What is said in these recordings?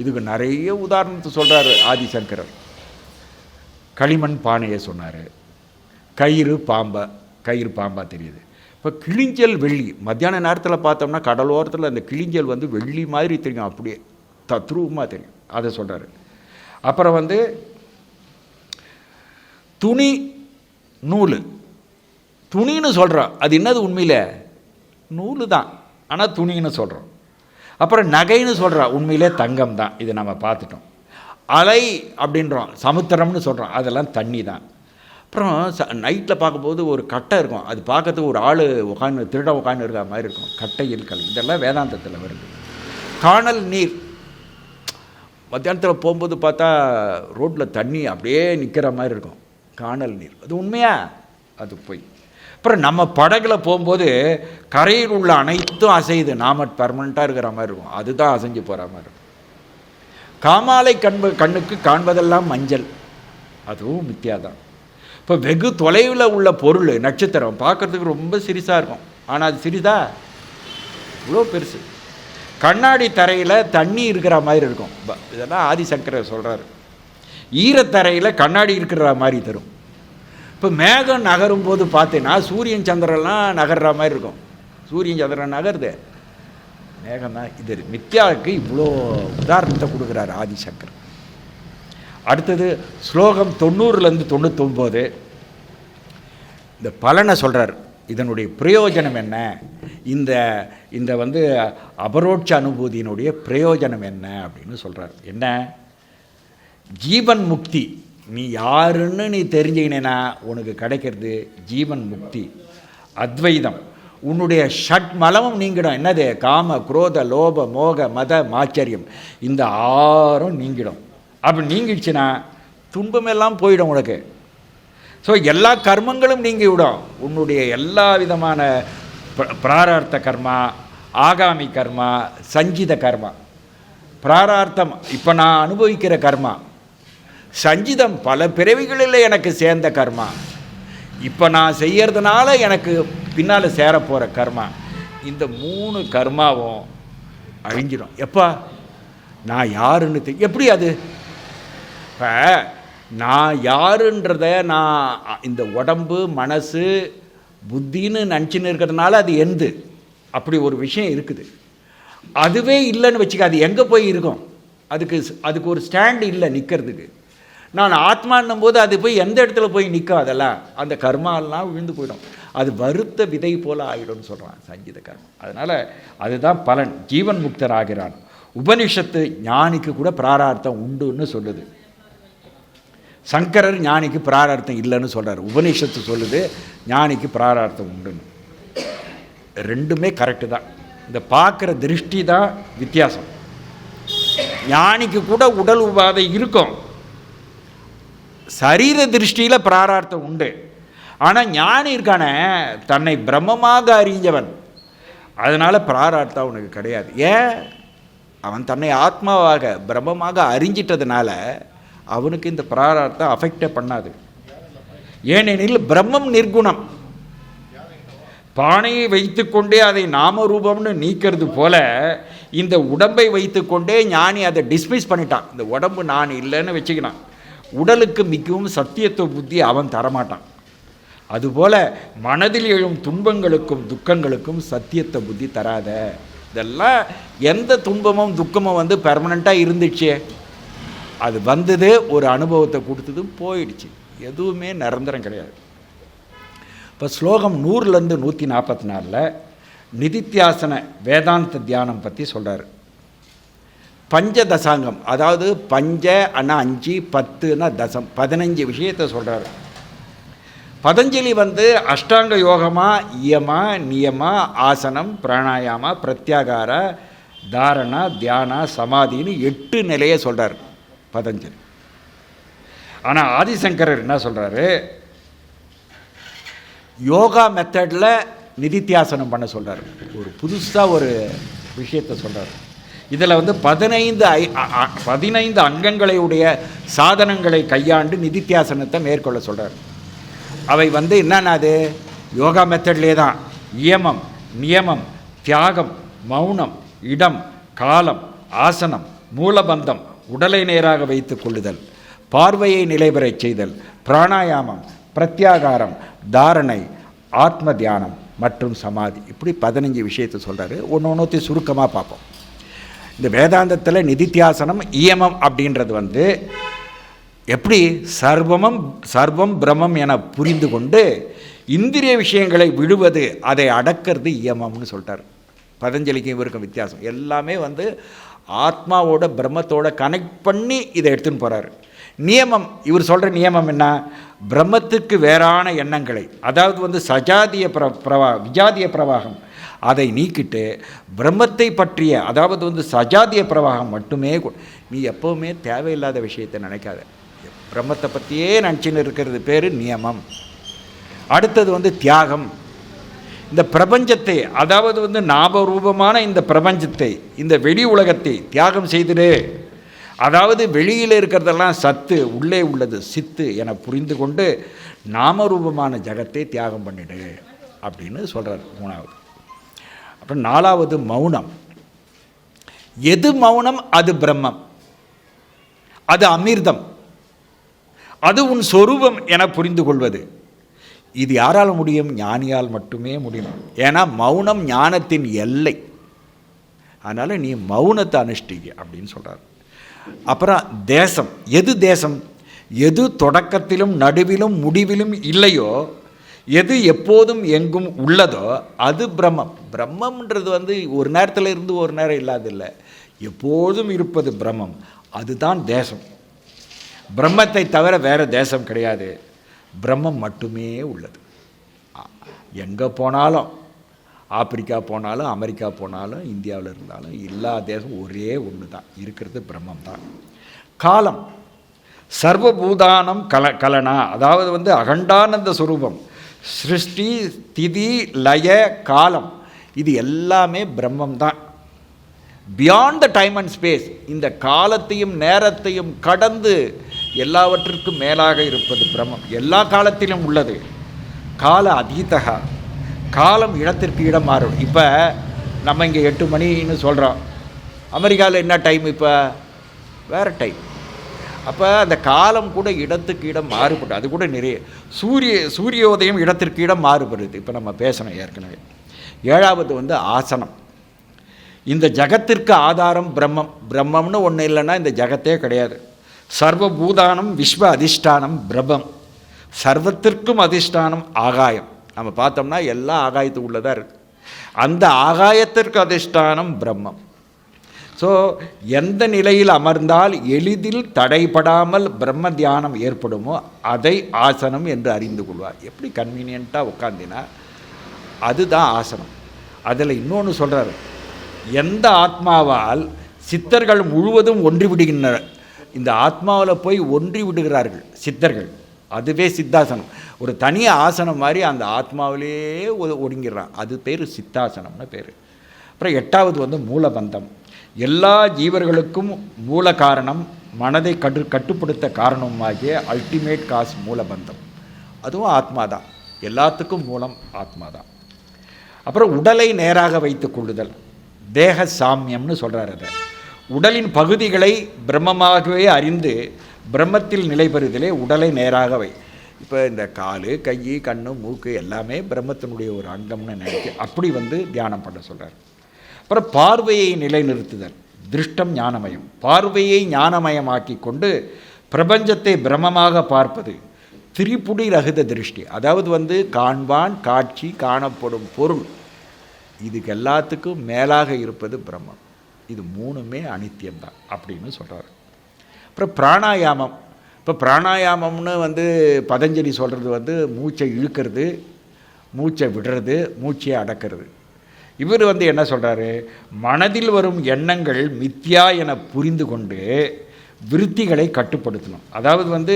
இதுக்கு நிறைய உதாரணத்தை சொல்கிறாரு ஆதிசங்கரர். களிமண் பானையை சொன்னார். கயிறு பாம்பை கயிறு பாம்பா தெரியுது. இப்போ கிளிஞ்சல் வெள்ளி மத்தியான நேரத்தில் பார்த்தோம்னா கடலோரத்தில் அந்த கிளிஞ்சல் வந்து வெள்ளி மாதிரி தெரியும் அப்படியே தத்ரூபமாக தெரியும் அதை சொல்கிறாரு அப்புறம் வந்து துணி நூல். துணின்னு சொல்கிறோம் அது என்னது உண்மையில்? நூலு தான் ஆனால் துணின்னு சொல்கிறோம் அப்புறம் நகைன்னு சொல்கிறா உண்மையிலே தங்கம் தான் இதை நம்ம பார்த்துட்டோம். அலை அப்படின்றோம். சமுத்திரம்னு சொல்கிறோம் அதெல்லாம் தண்ணி தான் அப்புறம் ச நைட்டில் பார்க்கும்போது ஒரு கட்டை இருக்கும். அது பார்க்கறதுக்கு ஒரு ஆள் உட்காந்து திருட உட்காந்து இருக்கிற மாதிரி இருக்கும். கட்டை இருக்கல் இதெல்லாம் வேதாந்தத்தில் வருது. காணல் நீர். மத்தியானத்தில் போகும்போது பார்த்தா ரோட்டில் தண்ணி அப்படியே நிற்கிற மாதிரி இருக்கும். காணல் நீர். அது உண்மையா? அது போய். அப்புறம் நம்ம படகுல போகும்போது கரையில் உள்ள அனைத்தும் அசையுது. நாம பர்மனண்ட்டாக இருக்கிற மாதிரி இருக்கும். அதுதான் அசைஞ்சு போகிற மாதிரி இருக்கும். காமாலை கண்பு கண்ணுக்கு காண்பதெல்லாம் மஞ்சள். அதுவும் மித்தியாதான். இப்போ வெகு தொலைவில் உள்ள பொருள் நட்சத்திரம் பார்க்கறதுக்கு ரொம்ப சிரிசாக இருக்கும். ஆனால் அது சிறிதா? இவ்வளோ பெருசு. கண்ணாடி தரையில் தண்ணி இருக்கிற மாதிரி இருக்கும். ப- இதெல்லாம் ஆதிசங்கரர் சொல்கிறாரு ஈரத்தரையில் கண்ணாடி இருக்கிற மாதிரி தரும். இப்போ மேகம் நகரும் போது பார்த்தீங்கன்னா சூரியன் சந்திரன்லாம் நகர்ற மாதிரி இருக்கும். சூரியன் சந்திரன் நகருது. மேகம் தான் இது மித்யாவுக்கு இவ்வளோ உதாரணத்தை கொடுக்குறாரு ஆதிசங்கர். அடுத்தது ஸ்லோகம் தொண்ணூறுலேருந்து தொண்ணூத்தொம்போது. இந்த பலனை சொல்கிறார் இதனுடைய பிரயோஜனம் என்ன? இந்த இந்த வந்து அபரோட்ச அனுபூதியினுடைய பிரயோஜனம் என்ன அப்படின்னு சொல்கிறார் என்ன? ஜீவன் முக்தி. நீ யாருன்னு நீ தெரிஞ்சுக்கினா உனக்கு கிடைக்கிறது ஜீவன் முக்தி அத்வைதம். உன்னுடைய ஷட் மலமும் நீங்கிடும். என்னது? காம குரோத லோப மோக மத மாச்சரியம். இந்த ஆறும் நீங்கிடும். அப்படி நீங்கிடுச்சுன்னா துன்பமெல்லாம் போயிடும் உனக்கு. ஸோ எல்லா கர்மங்களும் நீங்கி விடும் உன்னுடைய எல்லா விதமான பிராரார்த்த கர்மா ஆகாமி கர்மா சஞ்சித கர்மா. பிராரார்த்தம் இப்போ நான் அனுபவிக்கிற கர்மா. சஞ்சிதம் பல பிறவிகளில் எனக்கு சேர்ந்த கர்மா. இப்போ நான் செய்கிறதுனால எனக்கு பின்னால் சேரப்போகிற போகிற கர்மா. இந்த மூணு கர்மாவும் அழிஞ்சிடும் எப்பா? நான் யாருன்னு தெ- எப்படி அது? இப்போ நான் யாருன்றத நான் இந்த உடம்பு மனசு புத்தின்னு நினச்சின்னு இருக்கிறதுனால அது எந்து. அப்படி ஒரு விஷயம் இருக்குது. அதுவே இல்லைன்னு வச்சுக்க அது எங்கே போய் இருக்கும்? அதுக்கு ஸ்- அதுக்கு ஒரு ஸ்டாண்டு இல்லை நிற்கிறதுக்கு நான் ஆத்மான்னும் போது அது போய் எந்த இடத்துல போய் நிற்காதல்ல அந்த கர்மாலாம் விழுந்து போயிடும். அது வருத்த விதை போல ஆகிடும்னு சொல்கிறான் சங்கீத கர்மம் அதனால் அதுதான் பலன். ஜீவன் முக்தர் ஆகிறான் உபனிஷத்து ஞானிக்கு கூட பிராரார்த்தம் உண்டுன்னு சொல்லுது. சங்கரர் ஞானிக்கு பிராரார்த்தம் இல்லைன்னு சொல்கிறார் உபனிஷத்து சொல்லுது ஞானிக்கு பிராரார்த்தம் உண்டுன்னு. ரெண்டுமே கரெக்டு தான். இந்த பார்க்குற திருஷ்டி தான் வித்தியாசம். ஞானிக்கு கூட உடல் உபாதை இருக்கும். சரீர திருஷ்டியில் பிராரார்த்தம் உண்டு. ஆனால் ஞானி இருக்கானே தன்னை பிரம்மமாக அறிஞ்சவன். அதனால் பிராரார்த்தம் அவனுக்கு கிடையாது. ஏன்? அவன் தன்னை ஆத்மாவாக பிரம்மமாக அறிஞ்சிட்டதுனால அவனுக்கு இந்த பிராரார்த்தம் அஃபெக்டே பண்ணாது. ஏனெனில் பிரம்மம் நிர்குணம். பானையை வைத்துக்கொண்டே அதை நாமரூபம்னு நீக்கிறது போல இந்த உடம்பை வைத்துக்கொண்டே ஞானி அதை டிஸ்மிஸ் பண்ணிட்டான். இந்த உடம்பு நான் இல்லைன்னு வச்சுக்கினான். உடலுக்கு மிகவும் சத்தியத்துவ புத்தி அவன் தரமாட்டான். அதுபோல மனதில் எழும் துன்பங்களுக்கும் துக்கங்களுக்கும் சத்தியத்தை புத்தி தராத. இதெல்லாம் எந்த துன்பமும் துக்கமும் வந்து பெர்மனண்ட்டாக இருந்துச்சே. அது வந்தது ஒரு அனுபவத்தை கொடுத்தது போயிடுச்சு. எதுவுமே நிரந்தரம் கிடையாது. இப்போ ஸ்லோகம் நூறுலேருந்து நூற்றி நாற்பத்தி நாலில் நிதித்தியாசன வேதாந்த தியானம் பற்றி சொல்கிறார் பஞ்ச தசாங்கம் அதாவது பஞ்ச அண்ணா அஞ்சு பத்துனா தசம். பதினஞ்சு விஷயத்தை சொல்கிறார் பதஞ்சலி வந்து அஷ்டாங்க யோகமா இயமா நியமா ஆசனம் பிராணாயாமா பிரத்யாகார தாரணா தியானா சமாதின்னு எட்டு நிலையை சொல்கிறார் பதஞ்சலி. ஆனால் ஆதிசங்கரர் என்ன சொல்கிறாரு யோகா மெத்தடில் நிதித்தியாசனம் பண்ண சொல்கிறார் ஒரு புதுசாக ஒரு விஷயத்தை சொல்கிறார் இதில் வந்து பதினைந்து ஐ பதினைந்து அங்கங்களையுடைய சாதனங்களை கையாண்டு நிதித்தியாசனத்தை மேற்கொள்ள சொல்கிறார் அவை வந்து என்னென்ன அது யோகா மெத்தட்லேயே தான் இயமம் நியமம் தியாகம் மௌனம் இடம் காலம் ஆசனம் மூலபந்தம் உடலை நேராக வைத்து கொள்ளுதல் பார்வையை நிலைபெறச் செய்தல் பிராணாயாமம் பிரத்யாகாரம் தாரணை ஆத்ம தியானம் மற்றும் சமாதி இப்படி பதினஞ்சு விஷயத்தை சொல்கிறாரு ஒன்று ஒன்றுத்தையும் சுருக்கமாக பார்ப்போம் இந்த வேதாந்தத்தில் நிதித்தியாசனம் இயமம் அப்படின்றது வந்து எப்படி சர்வமம் சர்வம் பிரமம் என புரிந்து கொண்டு இந்திரிய விஷயங்களை விடுவது அதை அடக்கிறது இயமம்னு சொல்லிட்டார். பதஞ்சலிக்கும் இவருக்கும் வித்தியாசம். எல்லாமே வந்து ஆத்மாவோட பிரம்மத்தோட கனெக்ட் பண்ணி இதை எடுத்துன்னு போகிறாரு நியமம் இவர் சொல்கிற நியமம் என்ன? பிரம்மத்துக்கு வேறான எண்ணங்களை அதாவது வந்து சஜாதிய பிர பிரவா விஜாதிய பிரவாகம் அதை நீக்கிட்டு பிரம்மத்தை பற்றிய அதாவது வந்து சஜாதிய பிரவாகம் மட்டுமே கொ- நீ எப்போவுமே தேவையில்லாத விஷயத்தை நினைக்காத. பிரம்மத்தை பற்றியே நினச்சின்னு இருக்கிறது பேர் நியமம். அடுத்தது வந்து தியாகம். இந்த பிரபஞ்சத்தை அதாவது வந்து நாபரூபமான இந்த பிரபஞ்சத்தை இந்த வெளி உலகத்தை தியாகம் செய்திடு. அதாவது வெளியில் இருக்கிறதெல்லாம் சத்து உள்ளே உள்ளது சித்து என புரிந்து கொண்டு நாமரூபமான ஜகத்தை தியாகம் பண்ணிடு அப்படின்னு சொல்கிறார் மூணாவது. அப்புறம் நாலாவது மௌனம். எது மௌனம்? அது பிரம்மம். அது அமிர்தம். அது உன் சொரூபம் என புரிந்து கொள்வது இது யாரால் முடியும்? ஞானியால் மட்டுமே முடியும். ஏன்னா மௌனம் ஞானத்தின் எல்லை. அதனால் நீ மௌனத்தை அனுஷ்டிக்க அப்படின்னு சொல்கிறார் அப்புறம் தேசம். எது தேசம்? எது தொடக்கத்திலும் நடுவிலும் முடிவிலும் இல்லையோ எது எப்போதும் எங்கும் உள்ளதோ அது பிரம்மம். பிரம்மம்ன்றது வந்து ஒரு நேரத்தில் இருந்து ஒரு நேரம் இல்லாதில்லை எப்போதும் இருப்பது பிரம்மம். அதுதான் தேசம். பிரம்மத்தை தவிர வேறு தேசம் கிடையாது. பிரம்மம் மட்டுமே உள்ளது. எங்கே போனாலும் ஆப்பிரிக்கா போனாலும் அமெரிக்கா போனாலும் இந்தியாவில் இருந்தாலும் எல்லா தேசம் ஒரே ஒன்று தான் இருக்கிறது பிரம்மம் தான் காலம். சர்வபூதானம் கல கலனா அதாவது வந்து அகண்டானந்த சுரூபம். சிருஷ்டி திதி லய காலம். இது எல்லாமே பிரம்மம்தான். Beyond the time and space இந்த காலத்தையும் நேரத்தையும் கடந்து எல்லாவற்றிற்கும் மேலாக இருப்பது பிரம்மம். எல்லா காலத்திலும் உள்ளது. கால அதீதகா. காலம் இடத்திற்கு இடம் மாறும். இப்போ நம்ம இங்கே எட்டு மணின்னு சொல்கிறோம் அமெரிக்காவில் என்ன டைம் இப்போ? வேறு டைம் அப்போ அந்த காலம் கூட இடத்துக்கு இடம் மாறுபடும் அது கூட நிறைய சூரிய சூரியோதயம் இடத்திற்கு இடம் மாறுபடுது. இப்போ நம்ம பேசணும் ஏற்கனவே. ஏழாவது வந்து ஆசனம். இந்த ஜகத்திற்கு ஆதாரம் பிரம்மம். பிரம்மம்னு ஒன்று இல்லைன்னா இந்த ஜகத்தே கிடையாது. சர்வபூதானம் விஸ்வ அதிஷ்டானம் பிரம்மம் சர்வத்திற்கும் அதிஷ்டானம் ஆகாயம். நம்ம பார்த்தோம்னா எல்லா ஆகாயத்து உள்ளதாக இருக்குது அந்த ஆகாயத்திற்கு அதிஷ்டானம் பிரம்மம். ஸோ எந்த நிலையில் அமர்ந்தால் எளிதில் தடைபடாமல் பிரம்ம தியானம் ஏற்படுமோ அதை ஆசனம் என்று அறிந்து கொள்வார். எப்படி கன்வீனியண்ட்டாக உட்காந்தினா அதுதான் ஆசனம். அதில் இன்னொன்று சொல்கிறார் எந்த ஆத்மாவால் சித்தர்கள் முழுவதும் ஒன்றி விடுகின்றனர் இந்த ஆத்மாவில் போய் ஒன்றி விடுகிறார்கள் சித்தர்கள். அதுவே சித்தாசனம். ஒரு தனி ஆசனம் மாதிரி அந்த ஆத்மாவிலே ஒ- ஒடுங்கிடுறான். அது பேர் சித்தாசனம்னு பேர். அப்புறம் எட்டாவது வந்து மூலபந்தம். எல்லா ஜீவர்களுக்கும் மூல காரணம் மனதை கட்டு கட்டுப்படுத்த காரணமாகிய அல்டிமேட் காஸ் மூலபந்தம். அதுவும் ஆத்மா தான் எல்லாத்துக்கும் மூலம் ஆத்மா தான் அப்புறம் உடலை நேராக வைத்துக் கொள்ளுதல். தேக சாமியம்னு சொல்கிறார் அதை. உடலின் பகுதிகளை பிரம்மமாகவே அறிந்து பிரம்மத்தில் நிலை பெறுதலே உடலை நேராக வை. இப்போ இந்த கால் கை கண்ணு மூக்கு எல்லாமே பிரம்மத்தினுடைய ஒரு அங்கம்னு நினைச்சு அப்படி வந்து தியானம் பண்ண சொல்கிறார் அப்புறம் பார்வையை நிலைநிறுத்துதல் திருஷ்டம் ஞானமயம். பார்வையை ஞானமயமாக்கி கொண்டு பிரபஞ்சத்தை பிரம்மமாக பார்ப்பது திரிபுடி ரகித திருஷ்டி. அதாவது வந்து காண்பான் காட்சி காணப்படும் பொருள். இதுக்கு எல்லாத்துக்கும் மேலாக இருப்பது பிரம்மம். இது மூணுமே அனித்தியம்தான் அப்படின்னு சொல்கிறார் அப்புறம் பிராணாயாமம். இப்போ பிராணாயாமம்னு வந்து பதஞ்சலி சொல்கிறது வந்து மூச்சை இழுக்கிறது மூச்சை விடுறது மூச்சையை அடக்கிறது. இவர் வந்து என்ன சொல்கிறாரு மனதில் வரும் எண்ணங்கள் மித்யா என புரிந்து கொண்டு விருத்திகளை கட்டுப்படுத்தணும். அதாவது வந்து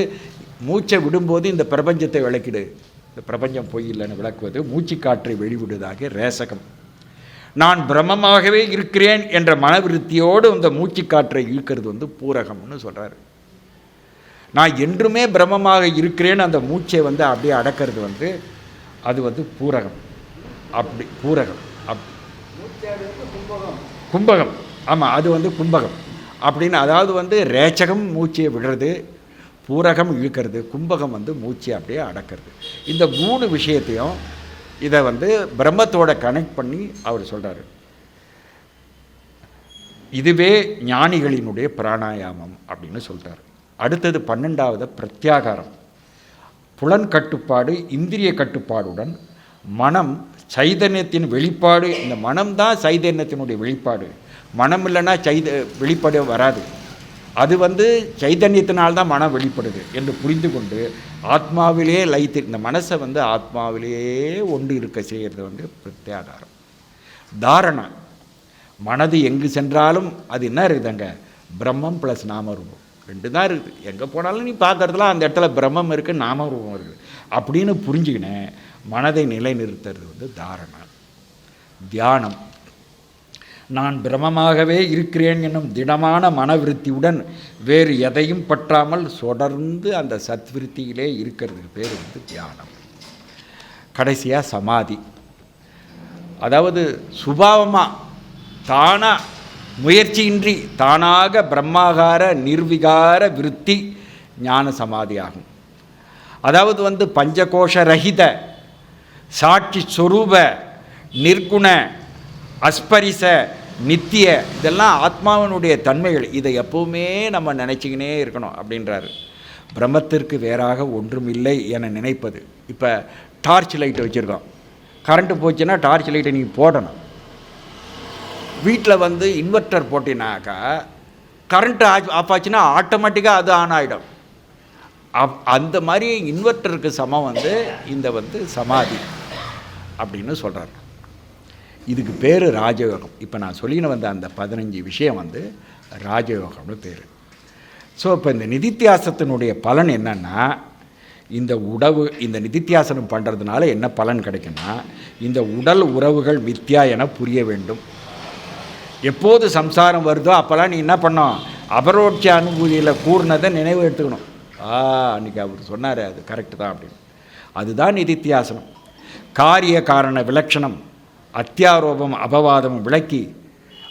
மூச்சை விடும்போது இந்த பிரபஞ்சத்தை விளக்கிடு. இந்த பிரபஞ்சம் பொய் இல்லைன்னு விளக்குவது மூச்சுக்காற்றை வெளிவிடுவதாக ரேசகம். நான் பிரம்மமாகவே இருக்கிறேன் என்ற மனவிருத்தியோடு இந்த மூச்சுக்காற்றை இழுக்கிறது வந்து பூரகம்னு சொல்கிறாரு நான் என்றுமே பிரம்மமாக இருக்கிறேன் அந்த மூச்சை வந்து அப்படியே அடக்கிறது வந்து அது வந்து பூரகம். அப்படி பூரகம். அப் கும்பகம். ஆமாம் அது வந்து கும்பகம். அப்படின்னு அதாவது வந்து ரேச்சகம் மூச்சையை விடுறது பூரகம் இழுக்கிறது கும்பகம் வந்து மூச்சை அப்படியே அடக்கிறது. இந்த மூணு விஷயத்தையும் இதை வந்து பிரம்மத்தோட கனெக்ட் பண்ணி அவர் சொல்கிறாரு இதுவே ஞானிகளினுடைய பிராணாயாமம் அப்படின்னு சொல்கிறார் அடுத்தது பன்னெண்டாவது பிரத்யாகாரம். புலன் கட்டுப்பாடு இந்திரிய கட்டுப்பாடுடன் மனம் சைதன்யத்தின் வெளிப்பாடு இந்த மனம்தான் சைதன்யத்தினுடைய வெளிப்பாடு. மனம் இல்லைன்னா சைத வெளிப்பாடு வராது. அது வந்து சைதன்யத்தினால்தான் மனம் வெளிப்படுது என்று புரிந்து கொண்டு ஆத்மாவிலே லைத்து இந்த மனசை வந்து ஆத்மாவிலேயே ஒன்று இருக்க செய்கிறது வந்து பிரத்யாதாரம். தாரணம். மனது எங்கு சென்றாலும் அது என்ன இருக்குதுங்க? பிரம்மம் ப்ளஸ் நாமரூபம். ரெண்டு தான் இருக்குது. எங்கே போனாலும் நீ பார்க்குறதுலாம் அந்த இடத்துல பிரம்மம் இருக்குது நாமரூபம் இருக்குது அப்படின்னு புரிஞ்சுக்கினேன். மனதை நிலைநிறுத்துறது வந்து தாரணா. தியானம். நான் பிரமமாகவே இருக்கிறேன் என்னும் திடமான மனவிருத்தியுடன் வேறு எதையும் பற்றாமல் தொடர்ந்து அந்த சத்விருத்தியிலே இருக்கிறதுக்கு பேர் வந்து தியானம். கடைசியாக சமாதி. அதாவது சுபாவமாக தானாக முயற்சியின்றி தானாக பிரம்மாகார நிர்விகார விருத்தி ஞான சமாதி ஆகும். அதாவது வந்து பஞ்சகோஷ ரஹித சாட்சி சொரூப நிர்குண அஸ்பரிச நித்திய இதெல்லாம் ஆத்மாவினுடைய தன்மைகள். இதை எப்பவுமே நம்ம நினச்சிக்கினே இருக்கணும் அப்படின்றாரு. பிரம்மத்திற்கு வேறாக ஒன்றும் இல்லை என நினைப்பது. இப்போ டார்ச் லைட் வச்சுருக்கோம். கரண்ட்டு போச்சுன்னா டார்ச் லைட்டை நீங்கள் போடணும். வீட்டில் வந்து இன்வெர்ட்டர் போட்டினாக்கா கரண்ட்டு ஆஃப் ஆச்சுன்னா ஆட்டோமேட்டிக்காக அது ஆன் ஆகிடும் அப் அந்த மாதிரி இன்வெர்ட்டருக்கு சமம் வந்து இந்த வந்து சமாதி. அப்படின்னு சொல்கிறார் இதுக்கு பேர் ராஜயோகம். இப்போ நான் சொல்லின வந்த அந்த பதினஞ்சு விஷயம் வந்து ராஜயோகம்னு பேர். ஸோ இப்போ இந்த நிதித்தியாசத்தினுடைய பலன் என்னென்னா இந்த உடவு இந்த நிதித்தியாசனம் பண்ணுறதுனால என்ன பலன் கிடைக்குன்னா இந்த உடல் உறவுகள் மித்யா என புரிய வேண்டும். எப்போது சம்சாரம் வருதோ அப்போல்லாம் நீ என்ன பண்ணோம்? அபரோட்ச அனுபூதியில் கூர்னதை நினைவு எடுத்துக்கணும். ஆ அன்றைக்கி அவர் சொன்னார் அது கரெக்டு தான் அப்படின்னு. அதுதான் நிதித்தியாசனம். காரிய காரண விலட்சணம் அத்தியாரோபம் அபவாதம் விளக்கி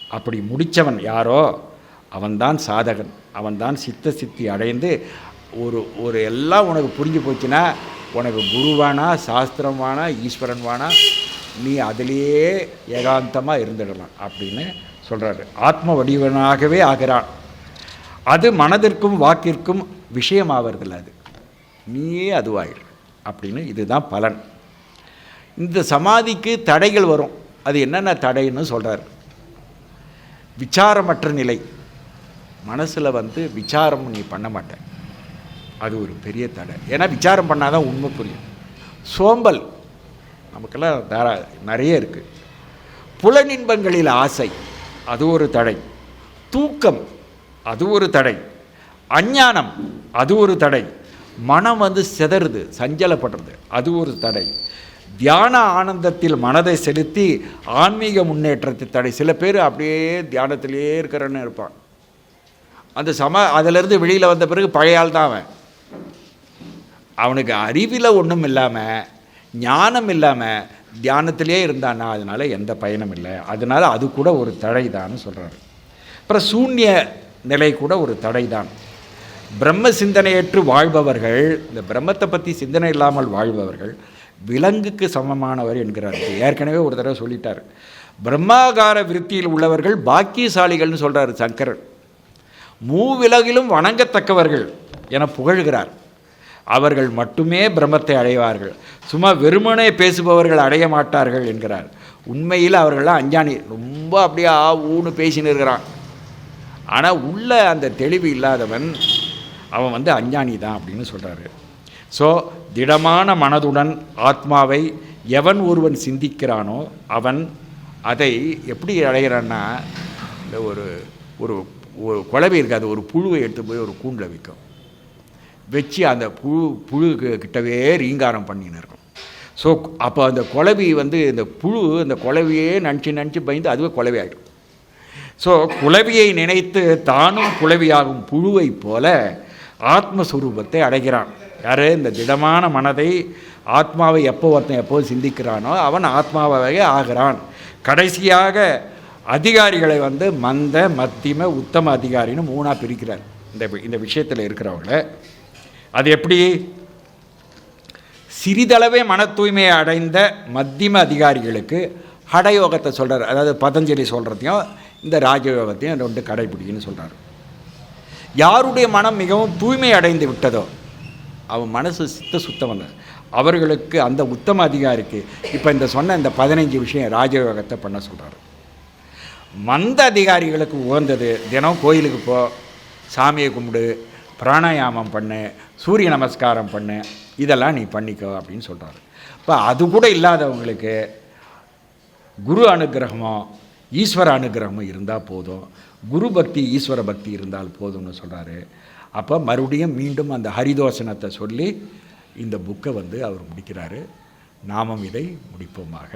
அப்படி முடித்தவன் யாரோ அவன்தான் சாதகன். அவன்தான் சித்த சித்தி அடைந்து ஒரு ஒரு எல்லாம் உனக்கு புரிஞ்சு போச்சுன்னா உனக்கு குருவானா சாஸ்திரமானா ஈஸ்வரன் வானா நீ அதிலேயே ஏகாந்தமாக இருந்துடலாம் அப்படின்னு சொல்கிறாரு ஆத்ம வடிவனாகவே ஆகிறான். அது மனதிற்கும் வாக்கிற்கும் விஷயமாவதில்லை அது. நீயே அதுவாயிரு அப்படின்னு இதுதான் பலன். இந்த சமாதிக்கு தடைகள் வரும். அது என்னென்ன தடைன்னு சொல்கிறார் விசாரமற்ற நிலை. மனசில் வந்து விசாரம் நீ பண்ண மாட்டேன் அது ஒரு பெரிய தடை. ஏன்னா விசாரம் பண்ணாதான் உண்மை புரியும். சோம்பல். நமக்கெல்லாம் தாரா நிறைய இருக்குது புலனின்பங்களில் ஆசை. அது ஒரு தடை. தூக்கம். அது ஒரு தடை. அஞ்ஞானம். அது ஒரு தடை. மனம் வந்து சிதறுது சஞ்சலப்படுறது அது ஒரு தடை. தியான ஆனந்தத்தில் மனதை செலுத்தி ஆன்மீக முன்னேற்றத்தை தடை. சில பேர் அப்படியே தியானத்திலேயே இருக்கிறன்னு இருப்பான். அந்த சம அதிலிருந்து வெளியில் வந்த பிறகு பழையால் தான் அவன். அவனுக்கு அறிவில் ஒன்றும் இல்லாமல் ஞானம் இல்லாமல் தியானத்திலே இருந்தானா அதனால் எந்த பயனும் இல்லை. அதனால் அது கூட ஒரு தடை தான் சொல்கிறாரு அப்புறம் சூன்ய நிலை கூட ஒரு தடை தான். பிரம்ம சிந்தனையற்று வாழ்பவர்கள் இந்த பிரம்மத்தை பற்றி சிந்தனை இல்லாமல் வாழ்பவர்கள் விலங்குக்கு சமமானவர் என்கிறார். ஏற்கனவே ஒரு தடவை சொல்லிட்டார். பிரம்மாகார விருத்தியில் உள்ளவர்கள் பாக்கியசாலிகள்னு சொல்கிறார் சங்கரர். மூவிலகிலும் வணங்கத்தக்கவர்கள் என புகழ்கிறார். அவர்கள் மட்டுமே பிரம்மத்தை அடைவார்கள். சும்மா வெறுமனே பேசுபவர்கள் அடைய மாட்டார்கள் என்கிறார். உண்மையில் அவர்கள்லாம் அஞ்ஞானி. ரொம்ப அப்படியே ஆ ஊன்னு பேசின்னு இருக்கிறான். ஆனால் உள்ள அந்த தெளிவு இல்லாதவன் அவன் வந்து அஞ்ஞானி தான் அப்படின்னு சொல்கிறாரு ஸோ திடமான மனதுடன் ஆத்மாவை எவன் ஒருவன் சிந்திக்கிறானோ அவன் அதை எப்படி அடைகிறான்னா இந்த ஒரு ஒரு ஒரு குழவி இருக்காது ஒரு புழுவை எடுத்து போய் ஒரு கூண்டில் வைக்கும் வச்சு அந்த புழு புழு கிட்டவே ரீங்காரம் பண்ணின்னு இருக்கும். ஸோ அப்போ அந்த குழவி வந்து இந்த புழு அந்த குழவியே நினச்சி நினச்சி பயந்து அதுவே குழவி ஆகிடும் ஸோ குழவியை நினைத்து தானும் குழவியாகும் புழுவைப் போல ஆத்மஸ்வரூபத்தை அடைகிறான். யார்? இந்த திடமான மனதை ஆத்மாவை எப்போ ஒருத்தன் எப்போது சிந்திக்கிறானோ அவன் ஆத்மாவாகவே ஆகிறான். கடைசியாக அதிகாரிகளை வந்து மந்த மத்திம உத்தம அதிகாரின்னு மூணாக பிரிக்கிறார். இந்த இந்த விஷயத்தில் இருக்கிறவங்கள. அது எப்படி? சிறிதளவே மன தூய்மையை அடைந்த மத்தியம அதிகாரிகளுக்கு ஹடயோகத்தை சொல்கிறார் அதாவது பதஞ்சலி சொல்கிறதையும் இந்த ராஜயோகத்தையும் ரெண்டு கடைபிடிக்குன்னு சொல்கிறார் யாருடைய மனம் மிகவும் தூய்மை அடைந்து விட்டதோ அவன் மனசு சித்த சுத்தம் அவர்களுக்கு அந்த உத்தம அதிகாரிக்கு இப்போ இந்த சொன்ன இந்த பதினைஞ்சு விஷயம் ராஜயோகத்தை பண்ண சொல்கிறார் மந்த அதிகாரிகளுக்கு உகந்தது தினம் கோயிலுக்கு போ சாமியை கும்பிடு பிராணாயாமம் பண்ணு சூரிய நமஸ்காரம் பண்ணு இதெல்லாம் நீ பண்ணிக்கோ அப்படின்னு சொல்கிறாரு இப்போ அது கூட இல்லாதவங்களுக்கு குரு அனுகிரகமோ ஈஸ்வர அனுகிரகமோ இருந்தால் போதும். குரு பக்தி ஈஸ்வர பக்தி இருந்தால் போதும்னு சொல்கிறாரு அப்போ மறுபடியும் மீண்டும் அந்த ஹரிதோஷனத்தை சொல்லி இந்த புக்கை வந்து அவர் முடிக்கிறாரு. நாமும் இதை முடிப்போமாக.